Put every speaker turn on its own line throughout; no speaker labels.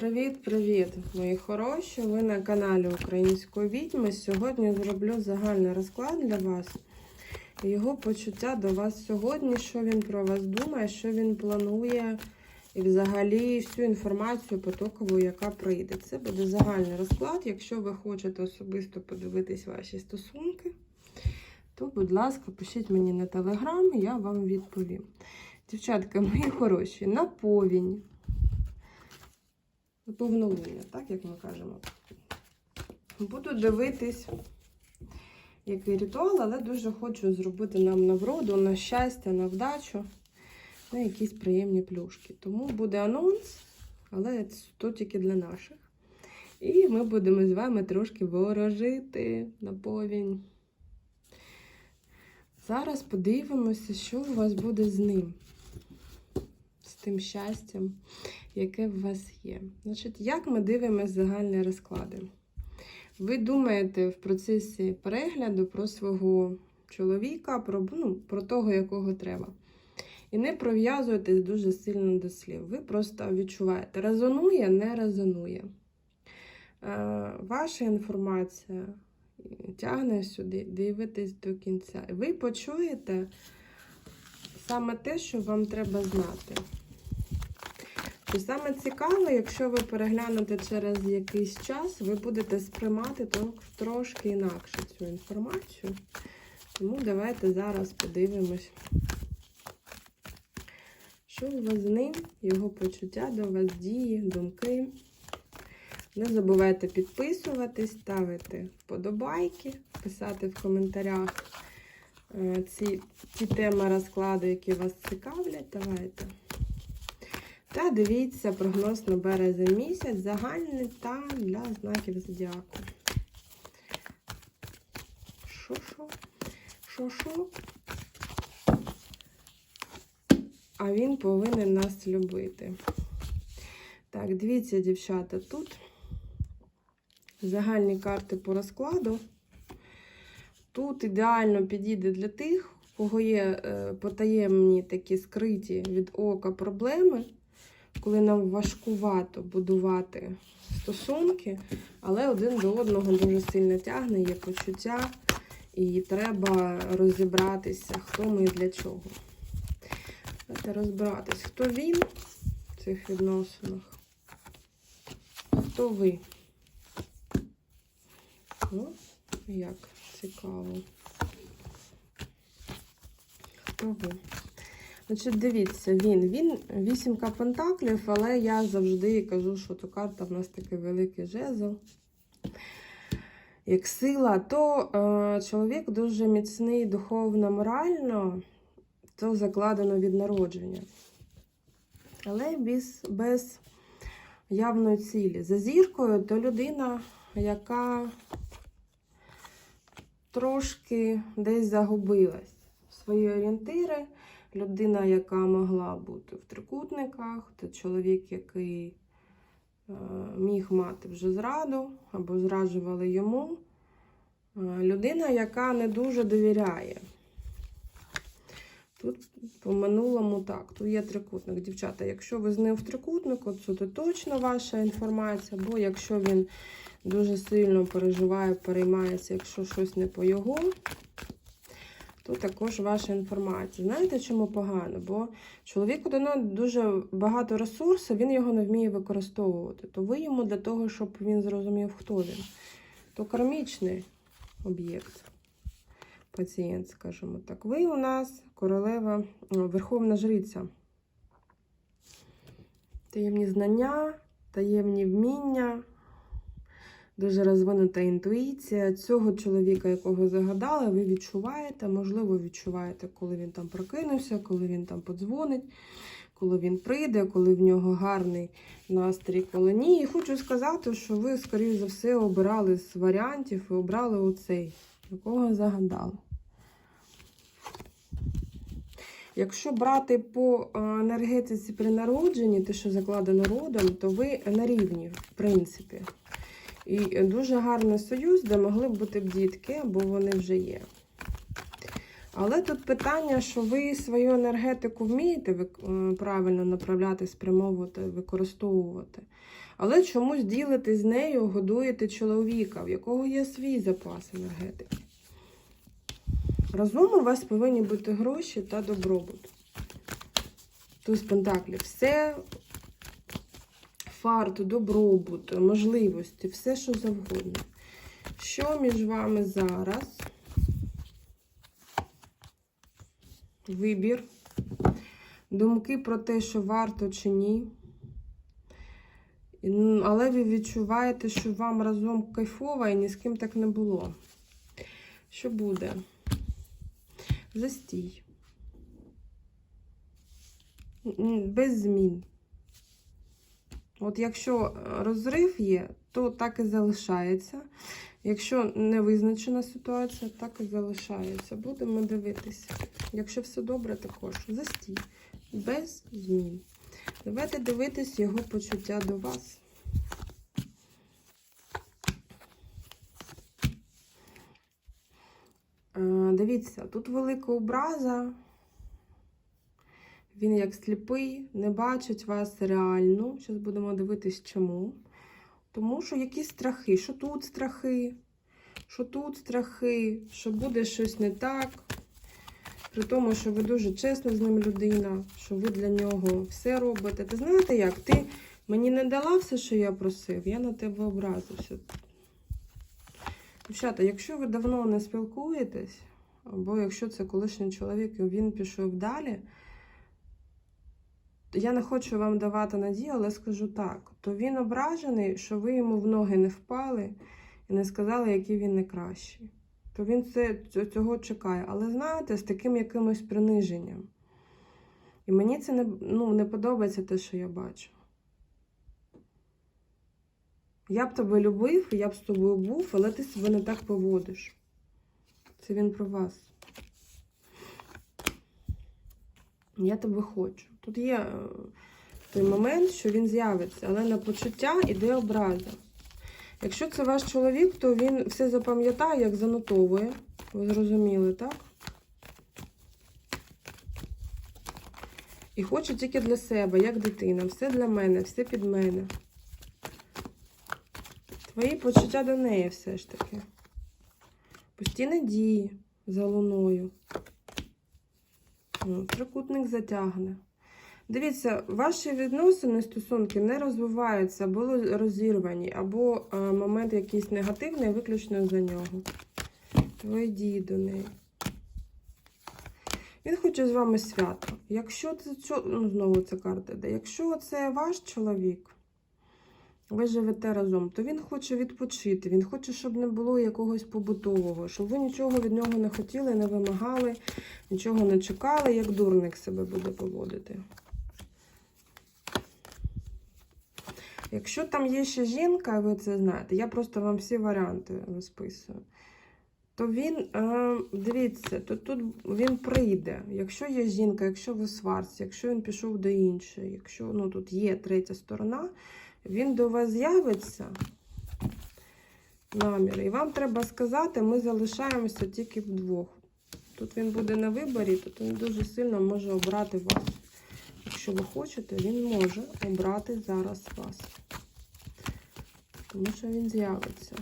Привіт-привіт, мої хороші! Ви на каналі Української відьми. Сьогодні зроблю загальний розклад для вас. Його почуття до вас сьогодні, що він про вас думає, що він планує, і взагалі всю інформацію потокову, яка прийде. Це буде загальний розклад. Якщо ви хочете особисто подивитись ваші стосунки, то, будь ласка, пишіть мені на телеграм, я вам відповім. Дівчатка, мої хороші, на повінь повновлення, так як ми кажемо. Буду дивитись, який ритуал, але дуже хочу зробити нам на вроду, на щастя, на вдачу, на якісь приємні плюшки. Тому буде анонс, але то тільки для наших. І ми будемо з вами трошки ворожити на повінь. Зараз подивимося, що у вас буде з ним, з тим щастям яке в вас є. Значить, Як ми дивимося загальні розклади? Ви думаєте в процесі перегляду про свого чоловіка, про, ну, про того, якого треба. І не пров'язуєтесь дуже сильно до слів. Ви просто відчуваєте, резонує, не резонує. Е, ваша інформація тягне сюди, дивитесь до кінця. Ви почуєте саме те, що вам треба знати. І саме цікаве, якщо ви переглянете через якийсь час, ви будете сприймати трошки інакше цю інформацію. Тому давайте зараз подивимось, що у вас з ним, його почуття до вас, дії, думки. Не забувайте підписуватись, ставити вподобайки, писати в коментарях е, ці, ті теми розкладу, які вас цікавлять. Давайте. Та дивіться прогноз на березень місяць, загальний та для знаків зодіаку. Що-що? Що-що? А він повинен нас любити. Так, дивіться, дівчата, тут загальні карти по розкладу. Тут ідеально підійде для тих, у кого є е, потаємні такі скриті від ока проблеми коли нам важкувато будувати стосунки, але один до одного дуже сильно тягне, є почуття, і треба розібратися, хто ми і для чого. Давайте розбиратись, хто він в цих відносинах, хто ви. Ну, як цікаво. Хто ви? Значить, дивіться, він. Він вісімка пентаклів, але я завжди кажу, що то карта в нас такий великий жезл. Як сила, то е, чоловік дуже міцний духовно, морально, то закладено від народження. Але без, без явної цілі. За зіркою то людина, яка трошки десь загубилась в свої орієнтири людина, яка могла бути в трикутниках, це чоловік, який е, міг мати вже зраду або зраджували йому. Е, людина, яка не дуже довіряє. Тут по минулому так, тут є трикутник. Дівчата, якщо ви з ним в трикутнику, то це точно ваша інформація, бо якщо він дуже сильно переживає, переймається, якщо щось не по його, Тут також ваша інформація. Знаєте, чому погано? Бо чоловіку дано дуже багато ресурсу, він його не вміє використовувати. То ви йому для того, щоб він зрозумів, хто він. То кармічний об'єкт, пацієнт, скажімо так. Ви у нас королева, верховна жриця. Таємні знання, таємні вміння дуже розвинута інтуїція. Цього чоловіка, якого загадали, ви відчуваєте, можливо, відчуваєте, коли він там прокинувся, коли він там подзвонить, коли він прийде, коли в нього гарний настрій, коли ні. І хочу сказати, що ви, скоріш за все, обирали з варіантів і обрали оцей, якого загадали. Якщо брати по енергетиці при народженні, те, що закладено родом, то ви на рівні, в принципі. І дуже гарний союз, де могли б бути б дітки, бо вони вже є. Але тут питання, що ви свою енергетику вмієте правильно направляти, спрямовувати, використовувати. Але чомусь ділите з нею, годуєте чоловіка, в якого є свій запас енергетики. Разом у вас повинні бути гроші та добробут. Туз Пентаклів. Все фарт, добробут, можливості, все, що завгодно. Що між вами зараз? Вибір. Думки про те, що варто чи ні. Але ви відчуваєте, що вам разом кайфово і ні з ким так не було. Що буде? Застій. Без змін. От якщо розрив є, то так і залишається. Якщо не визначена ситуація, так і залишається. Будемо дивитися. Якщо все добре, також застій. Без змін. Давайте дивитись його почуття до вас. Е, Дивіться, тут велика образа. Він як сліпий, не бачить вас реально. Зараз будемо дивитись, чому. Тому що якісь страхи, що тут страхи, що тут страхи, що буде щось не так. При тому, що ви дуже чесна з ним людина, що ви для нього все робите. Ти знаєте як? Ти мені не дала все, що я просив, я на тебе образився. Дівчата, якщо ви давно не спілкуєтесь, або якщо це колишній чоловік і він пішов далі, я не хочу вам давати надію, але скажу так: то він ображений, що ви йому в ноги не впали і не сказали, який він не кращий. То він це, цього чекає. Але знаєте, з таким якимось приниженням. І мені це не, ну, не подобається те, що я бачу. Я б тебе любив, я б з тобою був, але ти себе не так поводиш. Це він про вас. Я тебе хочу. Тут є е, той момент, що він з'явиться, але на почуття іде образа. Якщо це ваш чоловік, то він все запам'ятає, як занотовує. Ви зрозуміли, так? І хоче тільки для себе, як дитина. Все для мене, все під мене. Твої почуття до неї все ж таки. Постійні дії за луною. Трикутник затягне. Дивіться, ваші відносини, стосунки не розвиваються, або розірвані, або е, момент якийсь негативний, виключно за нього. Твої дії до неї. Він хоче з вами свято. Якщо це ну, знову ця карта йде. Якщо це ваш чоловік, ви живете разом, то він хоче відпочити. Він хоче, щоб не було якогось побутового, щоб ви нічого від нього не хотіли, не вимагали, нічого не чекали, як дурник себе буде поводити. Якщо там є ще жінка, ви це знаєте, я просто вам всі варіанти розписую. То він, е, дивіться, то тут він прийде. Якщо є жінка, якщо ви сварці, якщо він пішов до іншої, якщо ну, тут є третя сторона, він до вас з'явиться намір. І вам треба сказати, ми залишаємося тільки вдвох. Тут він буде на виборі, тут він дуже сильно може обрати вас. Якщо ви хочете, він може обрати зараз вас. Тому що він з'явиться.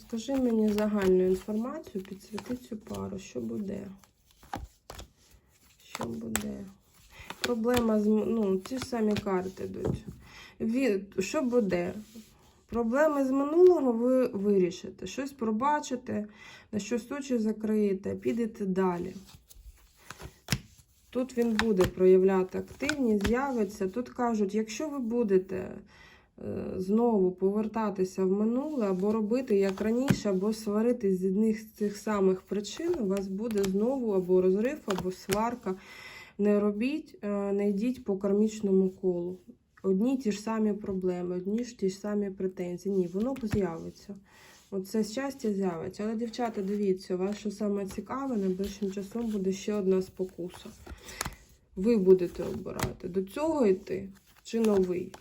Скажи мені загальну інформацію, підсвіти цю пару, що буде? Що буде? Проблема з ну, ті ж самі карти йдуть. Що буде? Проблеми з минулого ви вирішите. Щось пробачите, на щось очі закриєте, підете далі. Тут він буде проявляти активність, з'явиться. Тут кажуть, якщо ви будете е, знову повертатися в минуле, або робити як раніше, або сваритись з одних з цих самих причин, у вас буде знову або розрив, або сварка. Не робіть, е, не йдіть по кармічному колу. Одні ті ж самі проблеми, одні ж ті ж самі претензії. Ні, воно з'явиться. Оце щастя з'явиться. Але, дівчата, дивіться, у вас що саме цікаве, найближчим часом буде ще одна спокуса. Ви будете обирати, до цього йти чи новий.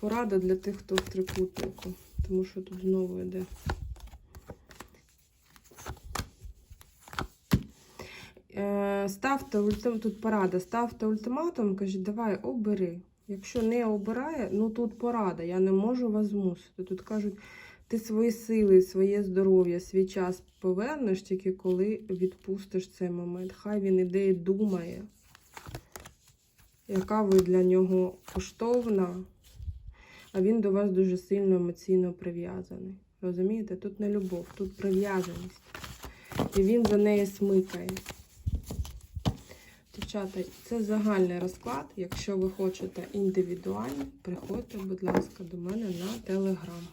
Порада для тих, хто в трикутнику, тому що тут знову йде. Е, ставте ультим... тут порада, ставте ультиматум, кажіть, давай обери. Якщо не обирає, ну тут порада, я не можу вас змусити. Тут кажуть, ти свої сили, своє здоров'я, свій час повернеш тільки коли відпустиш цей момент. Хай він іде і думає, яка ви для нього коштовна, а він до вас дуже сильно емоційно прив'язаний. Розумієте? Тут не любов, тут прив'язаність. І він за неї смикає. Дівчата, це загальний розклад. Якщо ви хочете індивідуально, приходьте, будь ласка, до мене на телеграм.